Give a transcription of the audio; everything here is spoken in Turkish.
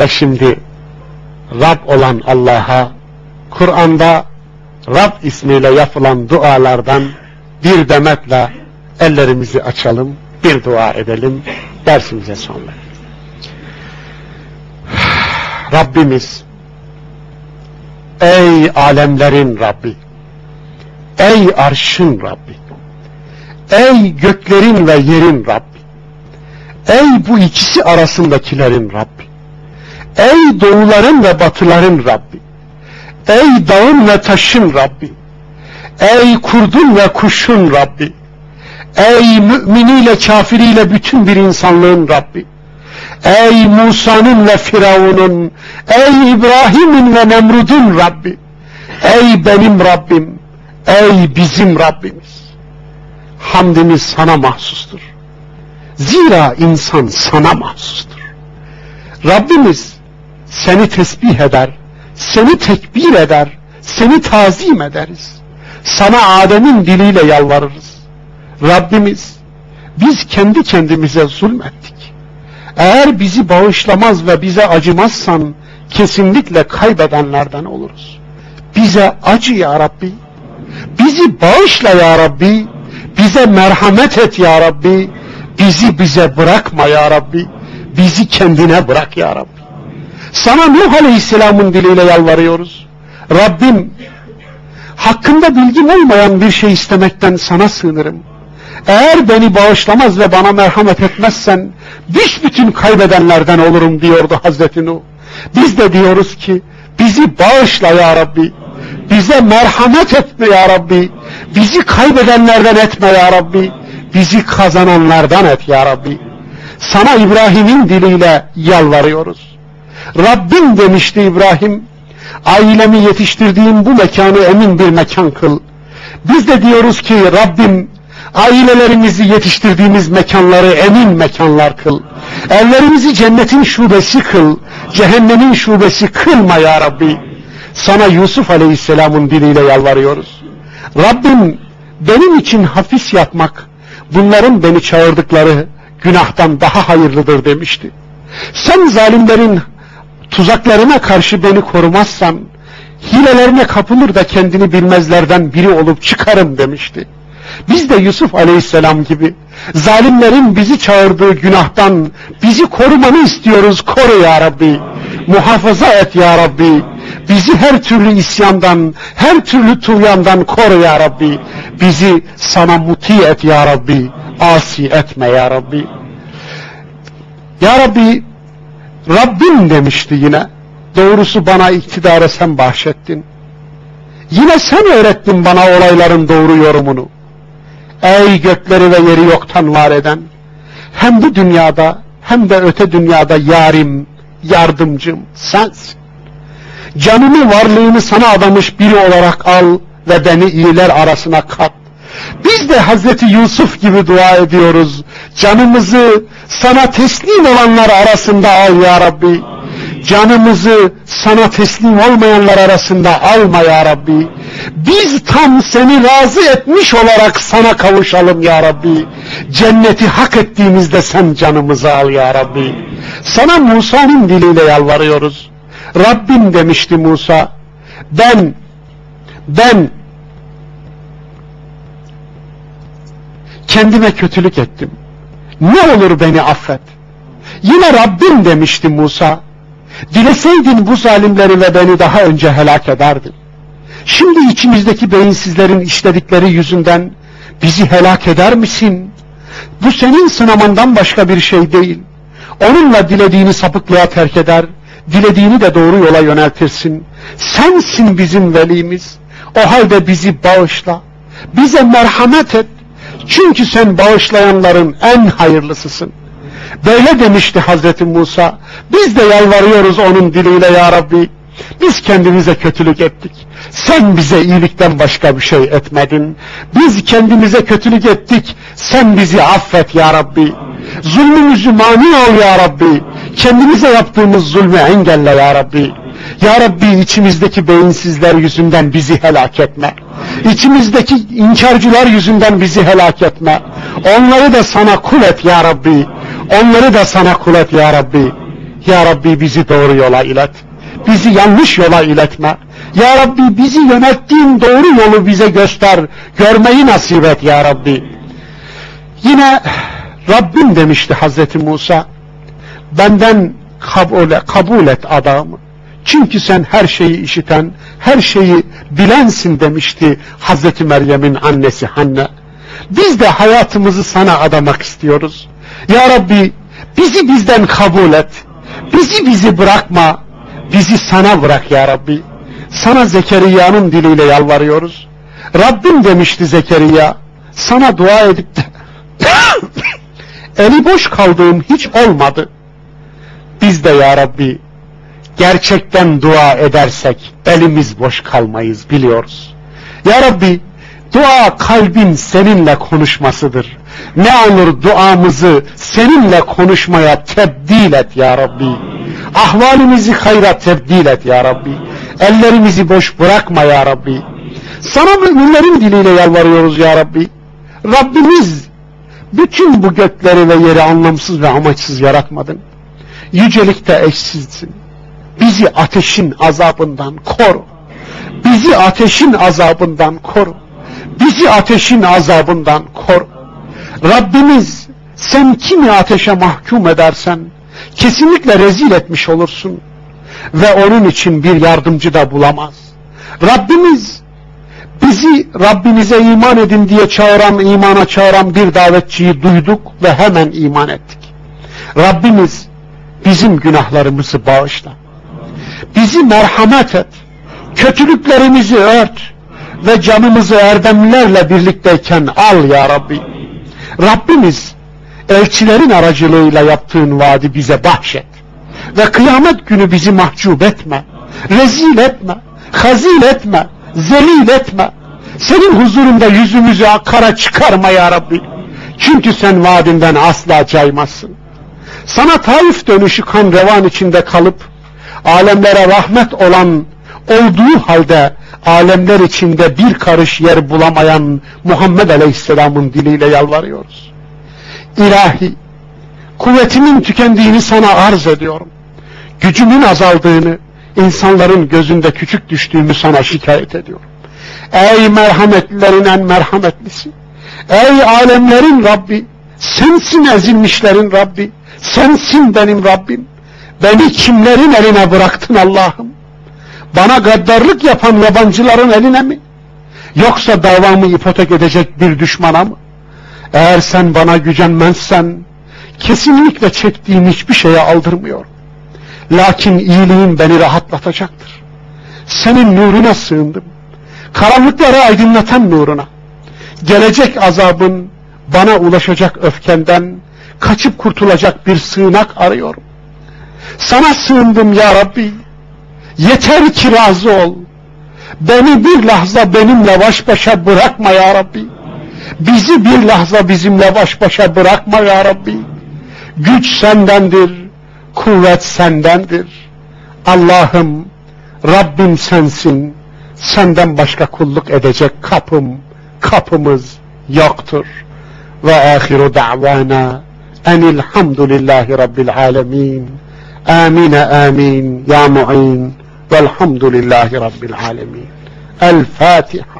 Ve şimdi Rab olan Allah'a Kur'an'da Rab ismiyle yapılan dualardan bir demetle ellerimizi açalım, bir dua edelim, dersimize sonra. Rabbimiz, ey alemlerin Rabbi, ey arşın Rabbi, ey göklerin ve yerin Rabbi, ey bu ikisi arasındakilerin Rabbi, ey doğuların ve batıların Rabbi, ey dağın ve taşın Rabbi, ey kurdun ve kuşun Rabbi, ey müminiyle kafiriyle bütün bir insanlığın Rabbi, Ey Musa'nın ve Firavun'un, ey İbrahim'in ve Nemrud'un Rabbi, ey benim Rabbim, ey bizim Rabbimiz. Hamdimiz sana mahsustur. Zira insan sana mahsustur. Rabbimiz seni tesbih eder, seni tekbir eder, seni tazim ederiz. Sana Adem'in diliyle yalvarırız. Rabbimiz biz kendi kendimize zulmettik. Eğer bizi bağışlamaz ve bize acımazsan kesinlikle kaybedenlerden oluruz. Bize acı ya Rabbi. Bizi bağışla ya Rabbi. Bize merhamet et ya Rabbi. Bizi bize bırakma ya Rabbi. Bizi kendine bırak ya Rabbi. Sana Nuh Aleyhisselam'ın diliyle yalvarıyoruz. Rabbim hakkında bilgim olmayan bir şey istemekten sana sığınırım. Eğer beni bağışlamaz ve bana merhamet etmezsen büsbütün kaybedenlerden olurum diyordu Hazreti Nuh. Biz de diyoruz ki bizi bağışla ya Rabbi. Bize merhamet etme ya Rabbi. Bizi kaybedenlerden etme ya Rabbi. Bizi kazananlardan et ya Rabbi. Sana İbrahim'in diliyle yalvarıyoruz. Rabbim demişti İbrahim, ailemi yetiştirdiğim bu mekanı emin bir mekan kıl. Biz de diyoruz ki Rabbim ailelerimizi yetiştirdiğimiz mekanları emin mekanlar kıl. Evlerimizi cennetin şubesi kıl, cehennemin şubesi kılma ya Rabbi. Sana Yusuf Aleyhisselam'ın diliyle yalvarıyoruz. Rabbim benim için hafis yapmak, bunların beni çağırdıkları günahtan daha hayırlıdır demişti. Sen zalimlerin tuzaklarına karşı beni korumazsan, hilelerine kapılır da kendini bilmezlerden biri olup çıkarım demişti. Biz de Yusuf aleyhisselam gibi zalimlerin bizi çağırdığı günahtan bizi korumanı istiyoruz. Koru ya Rabbi. Muhafaza et ya Rabbi. Bizi her türlü isyandan, her türlü tuğyandan koru ya Rabbi. Bizi sana muti et ya Rabbi. Asi etme ya Rabbi. Ya Rabbi, Rabbim demişti yine. Doğrusu bana iktidarı sen bahşettin. Yine sen öğrettin bana olayların doğru yorumunu. Ey gökleri ve yeri yoktan var eden, hem bu dünyada hem de öte dünyada yarim, yardımcım sensin. Canımı varlığını sana adamış biri olarak al ve beni iyiler arasına kat. Biz de Hazreti Yusuf gibi dua ediyoruz. Canımızı sana teslim olanlar arasında al ya Rabbi. Canımızı sana teslim olmayanlar arasında alma ya Rabbi. Biz tam seni razı etmiş olarak sana kavuşalım ya Rabbi. Cenneti hak ettiğimizde sen canımızı al ya Rabbi. Sana Musa'nın diliyle yalvarıyoruz. Rabbim demişti Musa, ben, ben kendime kötülük ettim. Ne olur beni affet. Yine Rabbim demişti Musa, dileseydin bu zalimleri ve beni daha önce helak ederdin. Şimdi içimizdeki beyinsizlerin işledikleri yüzünden bizi helak eder misin? Bu senin sınamandan başka bir şey değil. Onunla dilediğini sapıklığa terk eder, dilediğini de doğru yola yöneltirsin. Sensin bizim velimiz. O halde bizi bağışla. Bize merhamet et. Çünkü sen bağışlayanların en hayırlısısın. Böyle demişti Hazreti Musa. Biz de yalvarıyoruz onun diliyle ya Rabbi. Biz kendimize kötülük ettik. Sen bize iyilikten başka bir şey etmedin. Biz kendimize kötülük ettik. Sen bizi affet ya Rabbi. Zulmümüzü mani ol ya Rabbi. Kendimize yaptığımız zulmü engelle ya Rabbi. Ya Rabbi içimizdeki beyinsizler yüzünden bizi helak etme. İçimizdeki inkarcılar yüzünden bizi helak etme. Onları da sana kul et ya Rabbi. Onları da sana kul et ya Rabbi. Ya Rabbi bizi doğru yola ilet. Bizi yanlış yola iletme. Ya Rabbi bizi yönettiğin doğru yolu bize göster. Görmeyi nasip et Ya Rabbi. Yine Rabbim demişti Hazreti Musa. Benden kabul, kabul et adamı. Çünkü sen her şeyi işiten, her şeyi bilensin demişti Hazreti Meryem'in annesi Hanne. Biz de hayatımızı sana adamak istiyoruz. Ya Rabbi bizi bizden kabul et. Bizi bizi bırakma. Bizi sana bırak ya Rabbi. Sana Zekeriya'nın diliyle yalvarıyoruz. Rabbim demişti Zekeriya. Sana dua edip de eli boş kaldığım hiç olmadı. Biz de ya Rabbi gerçekten dua edersek elimiz boş kalmayız biliyoruz. Ya Rabbi dua kalbin seninle konuşmasıdır. Ne olur duamızı seninle konuşmaya tebdil et ya Rabbi. Ahvalimizi hayra tebdil et ya Rabbi. Ellerimizi boş bırakma ya Rabbi. Sana müminlerin diliyle yalvarıyoruz ya Rabbi. Rabbimiz bütün bu gökleri ve yeri anlamsız ve amaçsız yaratmadın. Yücelikte eşsizsin. Bizi ateşin azabından koru. Bizi ateşin azabından koru. Bizi ateşin azabından koru. Rabbimiz sen kimi ateşe mahkum edersen kesinlikle rezil etmiş olursun ve onun için bir yardımcı da bulamaz. Rabbimiz bizi Rabbinize iman edin diye çağıran, imana çağıran bir davetçiyi duyduk ve hemen iman ettik. Rabbimiz bizim günahlarımızı bağışla. Bizi merhamet et. Kötülüklerimizi ört ve canımızı erdemlerle birlikteyken al ya Rabbi. Rabbimiz elçilerin aracılığıyla yaptığın vaadi bize bahşet. Ve kıyamet günü bizi mahcup etme, rezil etme, hazil etme, zelil etme. Senin huzurunda yüzümüzü kara çıkarma ya Rabbi. Çünkü sen vaadinden asla caymazsın. Sana Taif dönüşü kan revan içinde kalıp, alemlere rahmet olan olduğu halde alemler içinde bir karış yer bulamayan Muhammed Aleyhisselam'ın diliyle yalvarıyoruz. İlahi, kuvvetimin tükendiğini sana arz ediyorum. Gücümün azaldığını, insanların gözünde küçük düştüğümü sana şikayet ediyorum. Ey merhametlilerin en merhametlisi, ey alemlerin Rabbi, sensin ezilmişlerin Rabbi, sensin benim Rabbim. Beni kimlerin eline bıraktın Allah'ım? Bana gaddarlık yapan yabancıların eline mi? Yoksa davamı ipotek edecek bir düşmana mı? Eğer sen bana gücenmezsen, kesinlikle çektiğim hiçbir şeye aldırmıyor. Lakin iyiliğin beni rahatlatacaktır. Senin nuruna sığındım. Karanlıkları aydınlatan nuruna. Gelecek azabın bana ulaşacak öfkenden kaçıp kurtulacak bir sığınak arıyorum. Sana sığındım ya Rabbi. Yeter ki razı ol. Beni bir lahza benimle baş başa bırakma ya Rabbi. Bizi bir lahza bizimle baş başa bırakma ya Rabbi. Güç sendendir, kuvvet sendendir. Allah'ım, Rabbim sensin. Senden başka kulluk edecek kapım, kapımız yoktur. Ve ahiru da'vana enilhamdülillahi rabbil alemin. آمين آمين يا معين والحمد لله رب العالمين. الفاتحة.